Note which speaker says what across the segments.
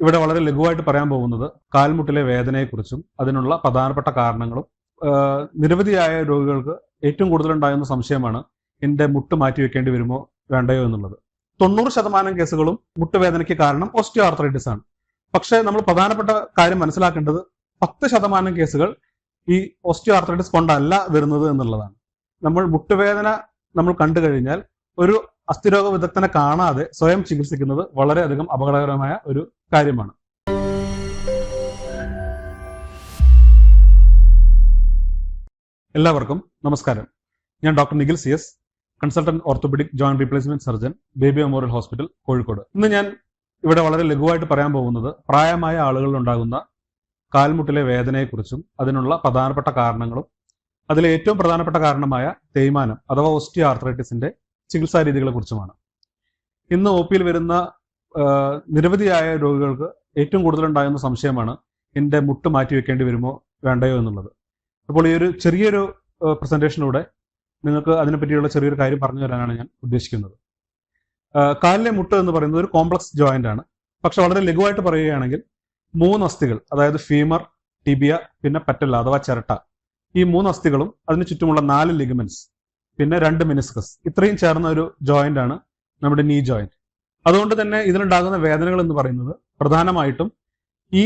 Speaker 1: ഇവിടെ വളരെ ലഘുവായിട്ട് പറയാൻ പോകുന്നത് കാൽമുട്ടിലെ വേദനയെക്കുറിച്ചും അതിനുള്ള പ്രധാനപ്പെട്ട കാരണങ്ങളും നിരവധിയായ രോഗികൾക്ക് ഏറ്റവും കൂടുതൽ ഉണ്ടാകുന്ന സംശയമാണ് എന്റെ മുട്ട് മാറ്റി വെക്കേണ്ടി വരുമോ വേണ്ടയോ എന്നുള്ളത്. തൊണ്ണൂറ് ശതമാനം കേസുകളും മുട്ടുവേദനയ്ക്ക് കാരണം ഓസ്റ്റിയോ ആർത്രൈറ്റിസ് ആണ്. പക്ഷേ നമ്മൾ പ്രധാനപ്പെട്ട കാര്യം മനസ്സിലാക്കേണ്ടത് പത്ത് ശതമാനം കേസുകൾ ഈ ഓസ്റ്റിയോ ആർത്രൈറ്റിസ് കൊണ്ടല്ല വരുന്നത് എന്നുള്ളതാണ്. നമ്മൾ മുട്ടുവേദന നമ്മൾ കണ്ടു കഴിഞ്ഞാൽ ഒരു അസ്ഥിരോഗ വിദഗ്ധനെ കാണാതെ സ്വയം ചികിത്സിക്കുന്നത് വളരെയധികം അപകടകരമായ ഒരു കാര്യമാണ്. എല്ലാവർക്കും നമസ്കാരം. ഞാൻ doctor Nikhil C S consultant orthopedic joint replacement surgeon Baby Memorial Hospital Kozhikode. ഇന്ന് ഞാൻ ഇവിടെ വളരെ ലഘുവായിട്ട് പറയാൻ പോകുന്നത് പ്രായമായ ആളുകളിൽ ഉണ്ടാകുന്ന കാൽമുട്ടിലെ വേദനയെക്കുറിച്ചും അതിനുള്ള പ്രധാനപ്പെട്ട കാരണങ്ങളും അതിലെ ഏറ്റവും പ്രധാനപ്പെട്ട കാരണമായ തേയ്മാനം അഥവാ ഓസ്റ്റിയോ ആർത്രൈറ്റിസിന്റെ ചികിത്സാ രീതികളെ കുറിച്ചുമാണ്. ഇന്ന് ഒ പിയിൽ വരുന്ന നിരവധിയായ രോഗികൾക്ക് ഏറ്റവും കൂടുതൽ ഉണ്ടാകുന്ന സംശയമാണ് എന്റെ മുട്ട് മാറ്റി വെക്കേണ്ടി വരുമോ വേണ്ടയോ എന്നുള്ളത്? അപ്പോൾ ഈ ഒരു ചെറിയൊരു പ്രസന്റേഷനിലൂടെ നിങ്ങൾക്ക് അതിനെപ്പറ്റിയുള്ള ചെറിയൊരു കാര്യം പറഞ്ഞു തരാനാണ് ഞാൻ ഉദ്ദേശിക്കുന്നത്. കാലിലെ മുട്ട് എന്ന് പറയുന്നത് ഒരു കോംപ്ലക്സ് ജോയിന്റ് ആണ്. പക്ഷെ വളരെ ലഘുവായിട്ട് പറയുകയാണെങ്കിൽ മൂന്ന് അസ്ഥികൾ അതായത് ഫീമർ ടിബിയ പിന്നെ പറ്റല്ല അഥവാ ചിരട്ട ഈ മൂന്ന് അസ്ഥികളും അതിന് ചുറ്റുമുള്ള നാല് ലിഗമെന്റ്സ് പിന്നെ രണ്ട് മിനിസ്കസ് ഇത്രയും ചേർന്ന ഒരു ജോയിന്റ് ആണ് നമ്മുടെ നീ ജോയിന്റ് അതുകൊണ്ട് തന്നെ ഇതിനുണ്ടാകുന്ന വേദനകൾ എന്ന് പറയുന്നത് പ്രധാനമായിട്ടും ഈ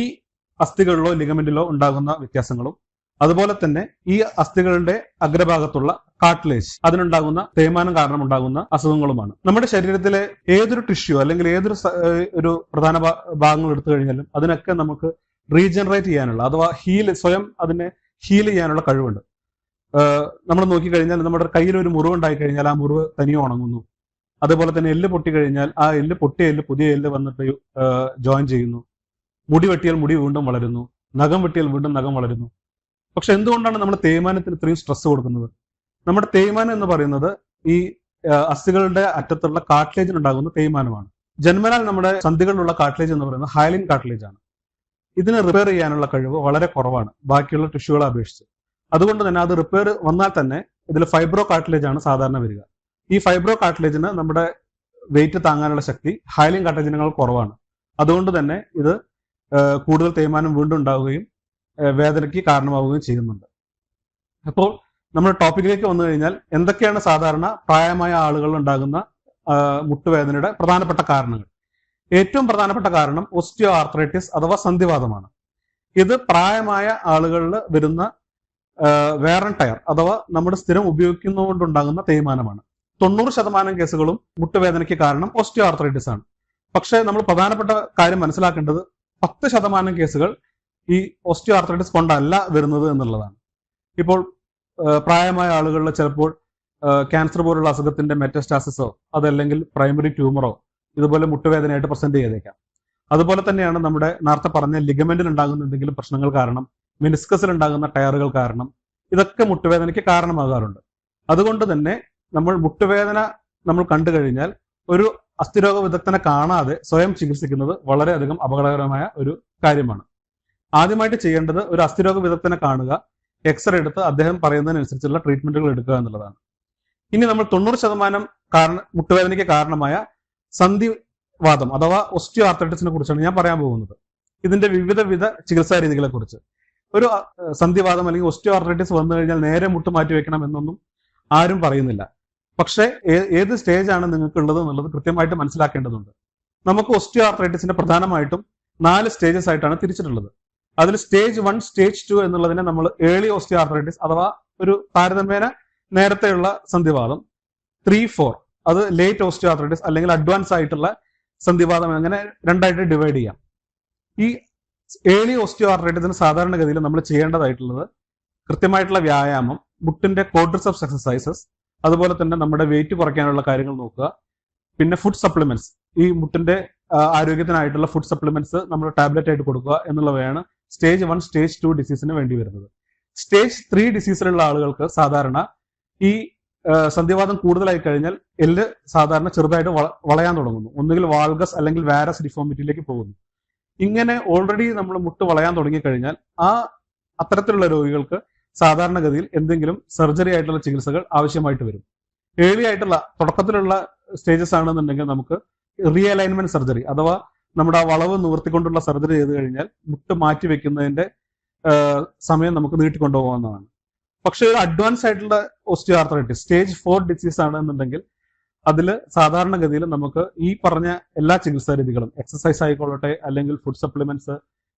Speaker 1: അസ്ഥികളിലോ ലിഗമെന്റിലോ ഉണ്ടാകുന്ന വ്യത്യാസങ്ങളും അതുപോലെ തന്നെ ഈ അസ്ഥികളുടെ അഗ്രഭാഗത്തുള്ള കാട്ട്ലേജ് അതിനുണ്ടാകുന്ന തേയ്മാനം കാരണം ഉണ്ടാകുന്ന അസുഖങ്ങളുമാണ്. നമ്മുടെ ശരീരത്തിലെ ഏതൊരു ടിഷ്യൂ അല്ലെങ്കിൽ ഏതൊരു ഒരു പ്രധാന ഭാഗങ്ങൾ എടുത്തു കഴിഞ്ഞാലും അതിനൊക്കെ നമുക്ക് റീജനറേറ്റ് ചെയ്യാനുള്ള അഥവാ ഹീൽ സ്വയം അതിനെ ഹീൽ ചെയ്യാനുള്ള കഴിവുണ്ട്. നമ്മൾ നോക്കിക്കഴിഞ്ഞാൽ നമ്മുടെ കയ്യിൽ ഒരു മുറിവ് ഉണ്ടായി കഴിഞ്ഞാൽ ആ മുറിവ് തനിയെ ഉണങ്ങുന്നു. അതുപോലെ തന്നെ എല്ല് പൊട്ടി കഴിഞ്ഞാൽ ആ എല്ല് പൊട്ടിയ എല്ല് പുതിയ എല്ല് വന്നിട്ട് ജോയിൻ ചെയ്യുന്നു. മുടി വെട്ടിയാൽ മുടി വീണ്ടും വളരുന്നു. നഖം വെട്ടിയാൽ വീണ്ടും നഖം വളരുന്നു. പക്ഷെ എന്തുകൊണ്ടാണ് നമ്മൾ തേയ്മാനത്തിന് ഇത്രയും സ്ട്രെസ് കൊടുക്കുന്നത്? നമ്മുടെ തേയ്മാനം എന്ന് പറയുന്നത് ഈ അസ്ഥികളുടെ അറ്റത്തുള്ള കാട്ട്ലേജിന് ഉണ്ടാകുന്ന തേയ്മാനമാണ്. ജന്മനാൽ നമ്മുടെ സന്ധികളിലുള്ള കാട്ട്ലേജ് എന്ന് പറയുന്നത് ഹയലിൻ കാട്ട്ലേജ് ആണ്. ഇതിനെ റിപ്പയർ ചെയ്യാനുള്ള കഴിവ് വളരെ കുറവാണ്. ബാക്കിയുള്ള ടിഷ്യൂകളെ അപേക്ഷിച്ച്. അതുകൊണ്ട് തന്നെ അത് റിപ്പയർ വന്നാൽ തന്നെ ഇതിൽ ഫൈബ്രോ കാർട്ടിലേജ് ആണ് സാധാരണ വരിക. ഈ ഫൈബ്രോ കാർട്ടിലേജിന് നമ്മുടെ വെയിറ്റ് താങ്ങാനുള്ള ശക്തി ഹൈലിൻ കാട്ട്ലേജിനേക്കാൾ കുറവാണ്. അതുകൊണ്ട് തന്നെ ഇത് കൂടുതൽ തേയ്മാനം വീണ്ടും ഉണ്ടാവുകയും വേദനയ്ക്ക് കാരണമാവുകയും ചെയ്യുന്നുണ്ട്. അപ്പോൾ നമ്മൾ ടോപ്പിക്കിലേക്ക് വന്നു കഴിഞ്ഞാൽ എന്തൊക്കെയാണ് സാധാരണ പ്രായമായ ആളുകളിൽ ഉണ്ടാകുന്ന മുട്ടുവേദനയുടെ പ്രധാനപ്പെട്ട കാരണങ്ങൾ? ഏറ്റവും പ്രധാനപ്പെട്ട കാരണം ഓസ്റ്റിയോ ആർത്രൈറ്റിസ് അഥവാ സന്ധിവാദമാണ് ഇത് പ്രായമായ ആളുകളിൽ വരുന്ന വേറൻ ടയർ അഥവാ നമ്മുടെ സ്ഥിരം ഉപയോഗിക്കുന്നതുകൊണ്ടുണ്ടാകുന്ന തേയ്മാനമാണ്. തൊണ്ണൂറ് ശതമാനം കേസുകളും മുട്ടുവേദനയ്ക്ക് കാരണം ഓസ്റ്റിയോ ആർത്രൈറ്റിസ് ആണ്. പക്ഷേ നമ്മൾ പ്രധാനപ്പെട്ട കാര്യം മനസ്സിലാക്കേണ്ടത് പത്ത് ശതമാനം കേസുകൾ ഈ ഓസ്റ്റിയോ ആർത്രൈറ്റിസ് കൊണ്ടല്ല വരുന്നത് എന്നുള്ളതാണ്. ഇപ്പോൾ പ്രായമായ ആളുകളിൽ ചിലപ്പോൾ ക്യാൻസർ പോലുള്ള അസുഖത്തിന്റെ മെറ്റസ്റ്റാസിസോ അതല്ലെങ്കിൽ പ്രൈമറി ട്യൂമറോ ഇതുപോലെ മുട്ടുവേദനയായിട്ട് പ്രസന്റ് ചെയ്തേക്കാം. അതുപോലെ തന്നെയാണ് നമ്മുടെ നേരത്തെ പറഞ്ഞ ലിഗമെന്റിൽ ഉണ്ടാകുന്ന എന്തെങ്കിലും പ്രശ്നങ്ങൾ കാരണം മിനിസ്കസിൽ ഉണ്ടാകുന്ന ടയറുകൾ കാരണം ഇതൊക്കെ മുട്ടുവേദനയ്ക്ക് കാരണമാകാറുണ്ട്. അതുകൊണ്ട് തന്നെ നമ്മൾ മുട്ടുവേദന നമ്മൾ കണ്ടു കഴിഞ്ഞാൽ ഒരു അസ്ഥിരോഗ വിദഗ്ധനെ കാണാതെ സ്വയം ചികിത്സിക്കുന്നത് വളരെയധികം അപകടകരമായ ഒരു കാര്യമാണ്. ആദ്യമായിട്ട് ചെയ്യേണ്ടത് ഒരു അസ്ഥിരോഗ വിദഗ്ധനെ കാണുക എക്സ്റേ എടുത്ത് അദ്ദേഹം പറയുന്നതിനനുസരിച്ചുള്ള ട്രീറ്റ്മെന്റുകൾ എടുക്കുക എന്നുള്ളതാണ്. ഇനി നമ്മൾ തൊണ്ണൂറ് ശതമാനം കാരണം മുട്ടുവേദനയ്ക്ക് കാരണമായ സന്ധിവാദം അഥവാ ഒസ്റ്റിയോ ആർത്തറ്റിസിനെ കുറിച്ചാണ് ഞാൻ പറയാൻ പോകുന്നത്. ഇതിന്റെ വിവിധ വിധ ചികിത്സാ രീതികളെ കുറിച്ച് ഒരു സന്ധിവാദം അല്ലെങ്കിൽ ഒസ്റ്റിയോ ആർത്രൈറ്റിസ് വന്നു കഴിഞ്ഞാൽ നേരെ മുട്ട് മാറ്റി വെക്കണം എന്നൊന്നും ആരും പറയുന്നില്ല. പക്ഷേ ഏത് സ്റ്റേജാണ് ആണ് നിങ്ങൾക്ക് ഉള്ളത് എന്നുള്ളത് കൃത്യമായിട്ട് മനസ്സിലാക്കേണ്ടതുണ്ട്. നമുക്ക് ഒസ്റ്റിയോ ആർത്രൈറ്റിസിന്റെ പ്രധാനമായിട്ടും നാല് സ്റ്റേജസ് ആയിട്ടാണ് തിരിച്ചിട്ടുള്ളത്. അതിൽ സ്റ്റേജ് വൺ സ്റ്റേജ് ടു എന്നുള്ളതിനെ നമ്മൾ ഏളി ഓസ്റ്റിയോ ആർത്രൈറ്റിസ് അഥവാ ഒരു താരതമ്യേന നേരത്തെയുള്ള സന്ധിവാദം. ത്രീ ഫോർ അത് ലേറ്റ് ഓസ്റ്റിയോ ആർത്രൈറ്റിസ് അല്ലെങ്കിൽ അഡ്വാൻസ് ആയിട്ടുള്ള സന്ധിവാദം അങ്ങനെ രണ്ടായിട്ട് ഡിവൈഡ് ചെയ്യാം. ഈ ഏർലി ഓസ്റ്റിയോ ആർത്രൈറ്റിസിന് സാധാരണഗതിയിൽ നമ്മൾ ചെയ്യേണ്ടതായിട്ടുള്ളത് കൃത്യമായിട്ടുള്ള വ്യായാമം മുട്ടിന്റെ ഓഫ് എക്സസൈസസ് അതുപോലെ തന്നെ നമ്മുടെ വെയിറ്റ് കുറയ്ക്കാനുള്ള കാര്യങ്ങൾ നോക്കുക. പിന്നെ ഫുഡ് സപ്ലിമെന്റ്സ് ഈ മുട്ടിന്റെ ആരോഗ്യത്തിനായിട്ടുള്ള ഫുഡ് സപ്ലിമെന്റ്സ് നമ്മൾ ടാബ്ലറ്റ് ആയിട്ട് കൊടുക്കുക എന്നുള്ളവയാണ് സ്റ്റേജ് വൺ സ്റ്റേജ് ടു ഡിസീസിന് വേണ്ടി വരുന്നത്. സ്റ്റേജ് ത്രീ ഡിസീസിലുള്ള ആളുകൾക്ക് സാധാരണ ഈ സന്ധിവാദം കൂടുതലായി കഴിഞ്ഞാൽ എല്ല് സാധാരണ ചെറുതായിട്ട് വളയാൻ തുടങ്ങുന്നു. ഒന്നുകിൽ വാൾഗസ് അല്ലെങ്കിൽ വാരസ് ഡിഫോമിറ്റിയിലേക്ക് പോകുന്നു. ഇങ്ങനെ ഓൾറെഡി നമ്മൾ മുട്ട് വളയാൻ തുടങ്ങിക്കഴിഞ്ഞാൽ ആ അത്തരത്തിലുള്ള രോഗികൾക്ക് സാധാരണഗതിയിൽ എന്തെങ്കിലും സർജറി ആയിട്ടുള്ള ചികിത്സകൾ ആവശ്യമായിട്ട് വരും. ഏർലി ആയിട്ടുള്ള തുടക്കത്തിലുള്ള സ്റ്റേജസ് ആണെന്നുണ്ടെങ്കിൽ നമുക്ക് റീഅലൈൻമെന്റ് സർജറി അഥവാ നമ്മുടെ ആ വളവ് നിവർത്തിക്കൊണ്ടുള്ള സർജറി ചെയ്ത് കഴിഞ്ഞാൽ മുട്ട് മാറ്റി വെക്കുന്നതിന്റെ സമയം നമുക്ക് നീട്ടിക്കൊണ്ടുപോകാവുന്നതാണ്. പക്ഷെ ഒരു അഡ്വാൻസ് ആയിട്ടുള്ള osteoarthritis stage four disease ആണ് എന്നുണ്ടെങ്കിൽ അതിൽ സാധാരണഗതിയിൽ നമുക്ക് ഈ പറഞ്ഞ എല്ലാ ചികിത്സാ രീതികളും എക്സസൈസ് ആയിക്കൊള്ളട്ടെ അല്ലെങ്കിൽ ഫുഡ് സപ്ലിമെന്റ്സ്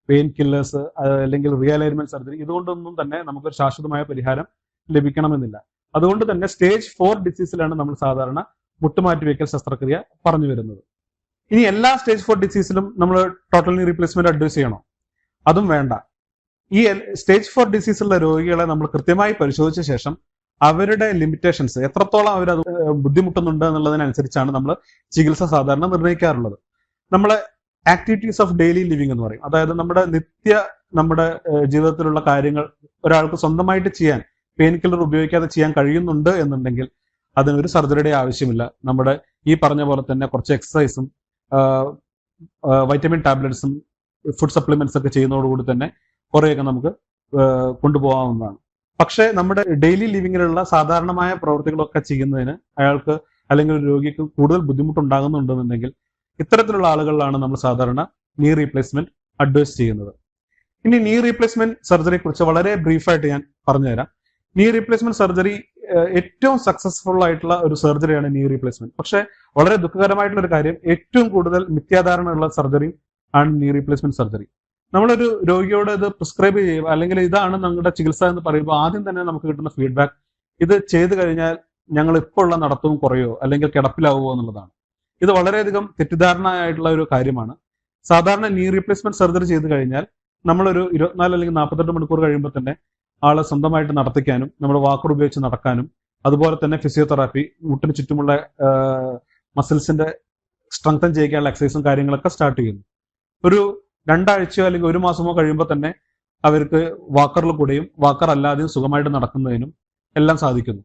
Speaker 1: പെയിൻ കില്ലേഴ്സ് അല്ലെങ്കിൽ റിയലൈൻമെന്റ് സർജറി ഇതുകൊണ്ടൊന്നും തന്നെ നമുക്കൊരു ശാശ്വതമായ പരിഹാരം ലഭിക്കണമെന്നില്ല. അതുകൊണ്ട് തന്നെ സ്റ്റേജ് ഫോർ ഡിസീസിലാണ് നമ്മൾ സാധാരണ മുട്ടുമാറ്റി മുട്ടുമാറ്റിവെക്കൽ ശസ്ത്രക്രിയ പറഞ്ഞു വരുന്നത്. ഇനി എല്ലാ സ്റ്റേജ് ഫോർ ഡിസീസിലും നമ്മൾ ടോട്ടൽ റീപ്ലേസ്മെന്റ് അഡ്വൈസ് ചെയ്യണോ? അതും വേണ്ട. ഈ സ്റ്റേജ് ഫോർ ഡിസീസുള്ള രോഗികളെ നമ്മൾ കൃത്യമായി പരിശോധിച്ച ശേഷം അവരുടെ ലിമിറ്റേഷൻസ് എത്രത്തോളം അവർ ബുദ്ധിമുട്ടുന്നുണ്ട് എന്നുള്ളതിനനുസരിച്ചാണ് നമ്മൾ ചികിത്സ സാധാരണ നിർണയിക്കാറുള്ളത്. നമ്മളെ ആക്ടിവിറ്റീസ് ഓഫ് ഡെയിലി ലിവിംഗ് എന്ന് പറയും. അതായത് നമ്മുടെ നിത്യ നമ്മുടെ ജീവിതത്തിലുള്ള കാര്യങ്ങൾ ഒരാൾക്ക് സ്വന്തമായിട്ട് ചെയ്യാൻ പെയിൻ കില്ലർ ഉപയോഗിക്കാതെ ചെയ്യാൻ കഴിയുന്നുണ്ട് എന്നുണ്ടെങ്കിൽ അതിനൊരു സർജറിയുടെ ആവശ്യമില്ല. നമ്മുടെ ഈ പറഞ്ഞ പോലെ തന്നെ കുറച്ച് എക്സസൈസും വൈറ്റമിൻ ടാബ്ലറ്റ്സും ഫുഡ് സപ്ലിമെന്റ്സ് ഒക്കെ ചെയ്യുന്നതോടുകൂടി തന്നെ കുറേയൊക്കെ നമുക്ക് കൊണ്ടുപോകാവുന്നതാണ്. പക്ഷേ നമ്മുടെ ഡെയിലി ലിവിങ്ങിലുള്ള സാധാരണമായ പ്രവൃത്തികളൊക്കെ ചെയ്യുന്നതിന് അയാൾക്ക് അല്ലെങ്കിൽ ഒരു രോഗിക്ക് കൂടുതൽ ബുദ്ധിമുട്ടുണ്ടാകുന്നുണ്ടെന്നുണ്ടെങ്കിൽ ഇത്തരത്തിലുള്ള ആളുകളിലാണ് നമ്മൾ സാധാരണ നീ റീപ്ലേസ്മെന്റ് അഡ്വൈസ് ചെയ്യുന്നത്. ഇനി നീ റീപ്ലേസ്മെന്റ് സർജറിയെ കുറിച്ച് വളരെ ബ്രീഫായിട്ട് ഞാൻ പറഞ്ഞുതരാം. നീ റീപ്ലേസ്മെന്റ് സർജറി ഏറ്റവും സക്സസ്ഫുൾ ആയിട്ടുള്ള ഒരു സർജറിയാണ് നീ റീപ്ലേസ്മെന്റ് പക്ഷെ വളരെ ദുഃഖകരമായിട്ടുള്ള ഒരു കാര്യം ഏറ്റവും കൂടുതൽ മിഥ്യാധാരണയുള്ള സർജറി ആണ് നീ റീപ്ലേസ്മെന്റ് സർജറി നമ്മളൊരു രോഗിയോട് ഇത് പ്രിസ്ക്രൈബ് ചെയ്യുക അല്ലെങ്കിൽ ഇതാണ് ഞങ്ങളുടെ ചികിത്സ എന്ന് പറയുമ്പോൾ ആദ്യം തന്നെ നമുക്ക് കിട്ടുന്ന ഫീഡ്ബാക്ക് ഇത് ചെയ്തു കഴിഞ്ഞാൽ ഞങ്ങൾ ഇപ്പോൾ ഉള്ള നടത്തവും കുറയോ അല്ലെങ്കിൽ കിടപ്പിലാവുമോ എന്നുള്ളതാണ്. ഇത് വളരെയധികം തെറ്റിദ്ധാരണ ആയിട്ടുള്ള ഒരു കാര്യമാണ്. സാധാരണ നീ റീപ്ലേസ്മെന്റ് സർജറി ചെയ്തു കഴിഞ്ഞാൽ നമ്മളൊരു ഇരുപത്തിനാല് അല്ലെങ്കിൽ നാൽപ്പത്തെട്ട് മണിക്കൂർ കഴിയുമ്പോൾ തന്നെ ആളെ സ്വന്തമായിട്ട് നടത്തിക്കാനും നമ്മുടെ വാക്കുകൾ ഉപയോഗിച്ച് നടക്കാനും അതുപോലെ തന്നെ ഫിസിയോതെറാപ്പി മുട്ടിന് ചുറ്റുമുള്ള മസിൽസിന്റെ സ്ട്രെങ്തൻ ചെയ്യിക്കാനുള്ള എക്സസൈസും കാര്യങ്ങളൊക്കെ സ്റ്റാർട്ട് ചെയ്യുന്നു. ഒരു രണ്ടാഴ്ചയോ അല്ലെങ്കിൽ ഒരു മാസമോ കഴിയുമ്പോൾ തന്നെ അവർക്ക് വാക്കറിൽ കൂടെയും വാക്കർ അല്ലാതെയും സുഖമായിട്ട് നടക്കുന്നതിനും എല്ലാം സാധിക്കുന്നു.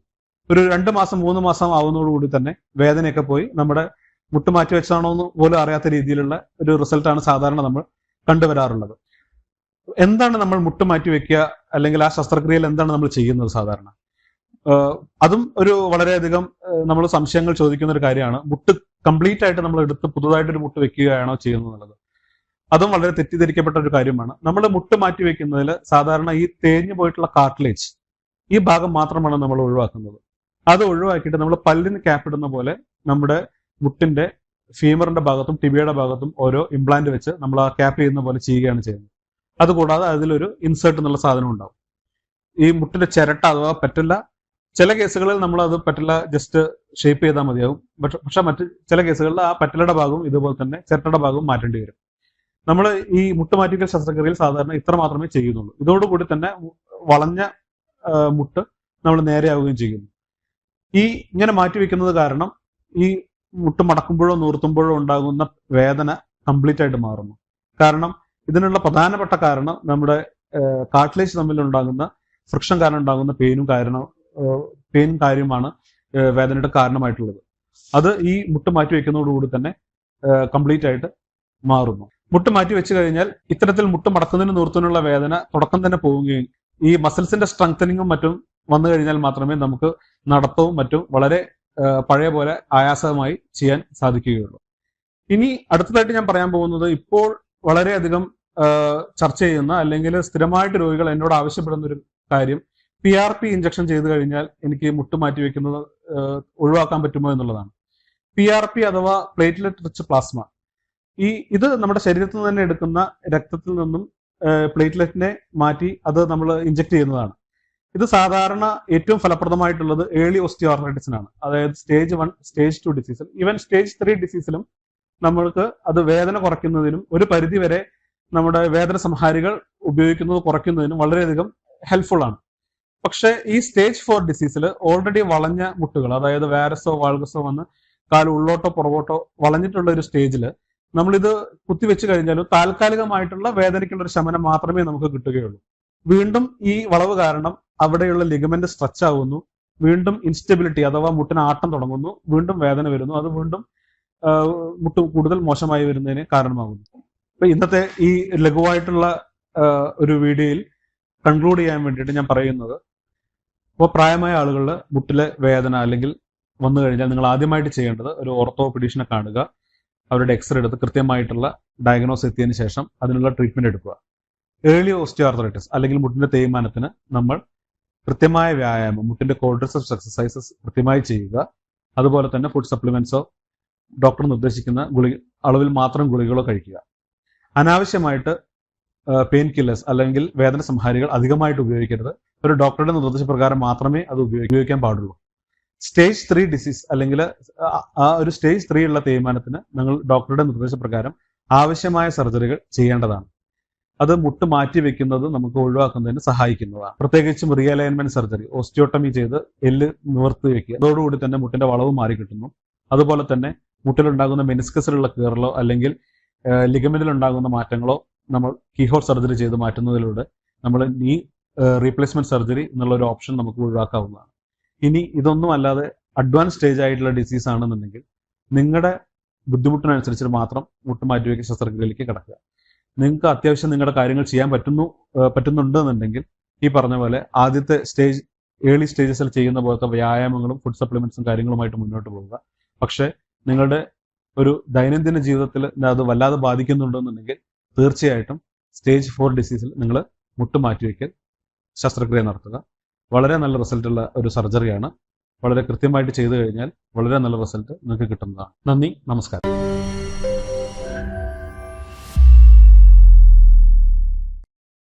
Speaker 1: ഒരു രണ്ട് മാസം മൂന്ന് മാസം ആവുന്നതോടുകൂടി തന്നെ വേദനയൊക്കെ പോയി നമ്മുടെ മുട്ടുമാറ്റി വെച്ചാണോ എന്ന് പോലും അറിയാത്ത രീതിയിലുള്ള ഒരു റിസൾട്ടാണ് സാധാരണ നമ്മൾ കണ്ടുവരാറുള്ളത്. എന്താണ് നമ്മൾ മുട്ടുമാറ്റി വെക്കുക അല്ലെങ്കിൽ ആ ശസ്ത്രക്രിയയിൽ എന്താണ് നമ്മൾ ചെയ്യുന്നത് സാധാരണ? അതും ഒരു വളരെയധികം നമ്മൾ സംശയങ്ങൾ ചോദിക്കുന്ന ഒരു കാര്യമാണ്. മുട്ട് കംപ്ലീറ്റ് ആയിട്ട് നമ്മൾ എടുത്ത് പുതുതായിട്ട് ഒരു മുട്ട് വെക്കുകയാണോ ചെയ്യുന്നത് അതും വളരെ തെറ്റിദ്ധരിക്കപ്പെട്ട ഒരു കാര്യമാണ്. നമ്മൾ മുട്ട് മാറ്റി വെക്കുന്നതിൽ സാധാരണ ഈ തേഞ്ഞു പോയിട്ടുള്ള കാർട്ടിലേജ് ഈ ഭാഗം മാത്രമാണ് നമ്മൾ ഒഴിവാക്കുന്നത്. അത് ഒഴിവാക്കിയിട്ട് നമ്മൾ പല്ലിന് ക്യാപ്പ് ഇടുന്ന പോലെ നമ്മുടെ മുട്ടിന്റെ ഫീമറിന്റെ ഭാഗത്തും ടിബിയുടെ ഭാഗത്തും ഓരോ ഇംപ്ലാന്റ് വെച്ച് നമ്മൾ ആ ക്യാപ്പ് ചെയ്യുന്ന പോലെ ചെയ്യുകയാണ് ചെയ്യുന്നത്. അതുകൂടാതെ അതിലൊരു ഇൻസേർട്ട് എന്നുള്ള സാധനം ഉണ്ടാവും. ഈ മുട്ടിന്റെ ചിരട്ട അഥവാ പറ്റില്ല ചില കേസുകളിൽ നമ്മൾ അത് പറ്റില്ല ജസ്റ്റ് ഷേപ്പ് ചെയ്താൽ മതിയാവും. പക്ഷെ മറ്റ് ചില കേസുകളിൽ ആ പറ്റിലയുടെ ഭാഗവും ഇതുപോലെ തന്നെ ചിരട്ടയുടെ ഭാഗവും മാറ്റേണ്ടി വരും. നമ്മൾ ഈ മുട്ടുമാറ്റിക്കൽ ശസ്ത്രക്രിയയിൽ സാധാരണ ഇത്ര മാത്രമേ ചെയ്യുന്നുള്ളൂ. ഇതോടുകൂടി തന്നെ വളഞ്ഞ മുട്ട് നമ്മൾ നേരെയാവുകയും ചെയ്യുന്നു ഈ ഇങ്ങനെ മാറ്റി വെക്കുന്നത് കാരണം ഈ മുട്ട് മടക്കുമ്പോഴോ നൂർത്തുമ്പോഴോ ഉണ്ടാകുന്ന വേദന കംപ്ലീറ്റ് ആയിട്ട് മാറുന്നു. കാരണം ഇതിനുള്ള പ്രധാനപ്പെട്ട കാരണം നമ്മുടെ കാട്ടിലേജ് തമ്മിൽ ഉണ്ടാകുന്ന ഫ്രിക്ഷൻ കാരണം ഉണ്ടാകുന്ന പെയിനും കാരണം പെയിൻ കാര്യമാണ് വേദനയുടെ കാരണമായിട്ടുള്ളത്. അത് ഈ മുട്ട് മാറ്റി വെക്കുന്നതോടുകൂടി തന്നെ കംപ്ലീറ്റ് ആയിട്ട് മാറുന്നു. മുട്ട് മാറ്റി വെച്ച് കഴിഞ്ഞാൽ ഇത്തരത്തിൽ മുട്ട് മടക്കുന്നതിന് നിർത്തുന്നതിനുള്ള വേദന തുടക്കം തന്നെ പോവുകയും ഈ മസിൽസിന്റെ സ്ട്രെങ്തനിങ്ങും മറ്റും വന്നു കഴിഞ്ഞാൽ മാത്രമേ നമുക്ക് നടത്തവും മറ്റും വളരെ പഴയ പോലെ ആയാസമായി ചെയ്യാൻ സാധിക്കുകയുള്ളൂ. ഇനി അടുത്തതായിട്ട് ഞാൻ പറയാൻ പോകുന്നത് ഇപ്പോൾ വളരെയധികം ചർച്ച ചെയ്യുന്ന അല്ലെങ്കിൽ സ്ഥിരമായിട്ട് രോഗികൾ എന്നോട് ആവശ്യപ്പെടുന്ന ഒരു കാര്യം പി ആർ പി ഇഞ്ചക്ഷൻ ചെയ്തു കഴിഞ്ഞാൽ എനിക്ക് മുട്ട് മാറ്റി വെക്കുന്നത് ഒഴിവാക്കാൻ പറ്റുമോ എന്നുള്ളതാണ്. പി ആർ പി അഥവാ പ്ലേറ്റ്ലെറ്റ് റിച്ച് പ്ലാസ്മ ഈ ഇത് നമ്മുടെ ശരീരത്തിൽ നിന്ന് തന്നെ എടുക്കുന്ന രക്തത്തിൽ നിന്നും പ്ലേറ്റ്ലെറ്റിനെ മാറ്റി അത് നമ്മൾ ഇഞ്ചക്ട് ചെയ്യുന്നതാണ്. ഇത് സാധാരണ ഏറ്റവും ഫലപ്രദമായിട്ടുള്ളത് ഏർലി ഓസ്റ്റിയോർണൈറ്റിസിനാണ് അതായത് സ്റ്റേജ് വൺ സ്റ്റേജ് ടു ഡിസീസിൽ ഈവൻ സ്റ്റേജ് ത്രീ ഡിസീസിലും നമ്മൾക്ക് അത് വേദന കുറയ്ക്കുന്നതിനും ഒരു പരിധി വരെ നമ്മുടെ വേദന സംഹാരികൾ ഉപയോഗിക്കുന്നത് കുറയ്ക്കുന്നതിനും വളരെയധികം ഹെൽപ്ഫുൾ ആണ് പക്ഷേ ഈ സ്റ്റേജ് ഫോർ ഡിസീസിൽ ഓൾറെഡി വളഞ്ഞ മുട്ടുകൾ അതായത് വാരസോ വാൾഗസോ വന്ന് കാൽ ഉള്ളോട്ടോ പുറകോട്ടോ വളഞ്ഞിട്ടുള്ള ഒരു സ്റ്റേജിൽ നമ്മളിത് കുത്തിവെച്ച് കഴിഞ്ഞാലും താൽക്കാലികമായിട്ടുള്ള വേദനയ്ക്കുള്ള ഒരു ശമനം മാത്രമേ നമുക്ക് കിട്ടുകയുള്ളൂ. വീണ്ടും ഈ വളവ് കാരണം അവിടെയുള്ള ലിഗമെന്റ് സ്ട്രെച്ച് ആവുന്നു. വീണ്ടും ഇൻസ്റ്റബിലിറ്റി അഥവാ മുട്ടിന് ആട്ടം തുടങ്ങുന്നു. വീണ്ടും വേദന വരുന്നു. അത് വീണ്ടും മുട്ട് കൂടുതൽ മോശമായി വരുന്നതിന് കാരണമാകുന്നു അപ്പൊ ഇന്നത്തെ ഈ ലഘുവായിട്ടുള്ള ഒരു വീഡിയോയിൽ കൺക്ലൂഡ് ചെയ്യാൻ വേണ്ടിയിട്ട് ഞാൻ പറയുന്നത് ഇപ്പോൾ പ്രായമായ ആളുകളിൽ മുട്ടിലെ വേദന അല്ലെങ്കിൽ വന്നു കഴിഞ്ഞാൽ നിങ്ങൾ ആദ്യമായിട്ട് ചെയ്യേണ്ടത് ഒരു ഓർത്തോപെഡീഷനെ കാണുക. അവരുടെ എക്സ്റേ എടുത്ത് കൃത്യമായിട്ടുള്ള ഡയഗ്നോസ് എത്തിയതിനു ശേഷം അതിനുള്ള ട്രീറ്റ്മെന്റ് എടുക്കുക. ഏർലി ഓസ്റ്റിയോആർത്രൈറ്റിസ് അല്ലെങ്കിൽ മുട്ടിന്റെ തേയ്മാനത്തിന് നമ്മൾ കൃത്യമായ വ്യായാമം മുട്ടിന്റെ കോഡ്രസസ് എക്സസൈസസ് കൃത്യമായി ചെയ്യുക. അതുപോലെ തന്നെ ഫുഡ് സപ്ലിമെന്റ്സോ ഡോക്ടർ നിർദ്ദേശിക്കുന്ന ഗുളി അളവിൽ മാത്രം ഗുളികളോ കഴിക്കുക. അനാവശ്യമായിട്ട് പെയിൻ കില്ലേഴ്സ് അല്ലെങ്കിൽ വേദന സംഹാരികൾ അധികമായിട്ട് ഉപയോഗിക്കരുത്. ഒരു ഡോക്ടറുടെ നിർദ്ദേശപ്രകാരം മാത്രമേ അത് ഉപയോഗിക്കാൻ പാടുള്ളൂ. സ്റ്റേജ് ത്രീ ഡിസീസ് അല്ലെങ്കിൽ ആ- ഒരു സ്റ്റേജ് ത്രീ ഉള്ള തേയ്മാനത്തിന് നിങ്ങൾ ഡോക്ടറുടെ നിർദ്ദേശപ്രകാരം ആവശ്യമായ സർജറികൾ ചെയ്യേണ്ടതാണ്. അത് മുട്ട് മാറ്റി വെക്കുന്നത് നമുക്ക് ഒഴിവാക്കുന്നതിന് സഹായിക്കുന്നതാണ്. പ്രത്യേകിച്ചും റിയലൈൻമെന്റ് സർജറി ഓസ്റ്റിയോട്ടമി ചെയ്ത് എല്ല് നിവർത്തി വെക്കുക. അതോടുകൂടി തന്നെ മുട്ടിന്റെ വളവ് മാറി കിട്ടുന്നു. അതുപോലെ തന്നെ മുട്ടിലുണ്ടാകുന്ന മെനിസ്കസിലുള്ള കീറലോ അല്ലെങ്കിൽ ലിഗമെന്റിലുണ്ടാകുന്ന മാറ്റങ്ങളോ നമ്മൾ കീഹോൾ സർജറി ചെയ്ത് മാറ്റുന്നതിലൂടെ നമ്മൾ നീ റീപ്ലേസ്മെന്റ് സർജറി എന്നുള്ള ഒരു ഓപ്ഷൻ നമുക്ക് ഒഴിവാക്കാവുന്നതാണ്. ഇനി ഇതൊന്നും അല്ലാതെ അഡ്വാൻസ് സ്റ്റേജ് ആയിട്ടുള്ള ഡിസീസ് ആണെന്നുണ്ടെങ്കിൽ നിങ്ങളുടെ ബുദ്ധിമുട്ടിനനുസരിച്ച് മാത്രം മുട്ടുമാറ്റി മാറ്റിവെക്കൽ ശസ്ത്രക്രിയയിലേക്ക് കിടക്കുക. നിങ്ങൾക്ക് അത്യാവശ്യം നിങ്ങളുടെ കാര്യങ്ങൾ ചെയ്യാൻ പറ്റുന്നു പറ്റുന്നുണ്ടെന്നുണ്ടെങ്കിൽ ഈ പറഞ്ഞ പോലെ ആദ്യത്തെ സ്റ്റേജ് ഏർലി സ്റ്റേജസിൽ ചെയ്യുന്ന പോലത്തെ വ്യായാമങ്ങളും ഫുഡ് സപ്ലിമെന്റ്സും കാര്യങ്ങളുമായിട്ട് മുന്നോട്ട് പോവുക. പക്ഷേ നിങ്ങളുടെ ഒരു ദൈനംദിന ജീവിതത്തിൽ അത് വല്ലാതെ ബാധിക്കുന്നുണ്ടെന്നുണ്ടെങ്കിൽ തീർച്ചയായിട്ടും സ്റ്റേജ് ഫോർ ഡിസീസിൽ നിങ്ങൾ മുട്ടുമാറ്റി വയ്ക്കൽ ശസ്ത്രക്രിയ നടത്തുക. വളരെ നല്ല റിസൾട്ടുള്ള ഒരു സർജറിയാണ്. വളരെ കൃത്യമായിട്ട് ചെയ്തു കഴിഞ്ഞാൽ വളരെ നല്ല റിസൾട്ട് നിങ്ങൾക്ക് കിട്ടുന്നതാണ്. നന്ദി നമസ്കാരം.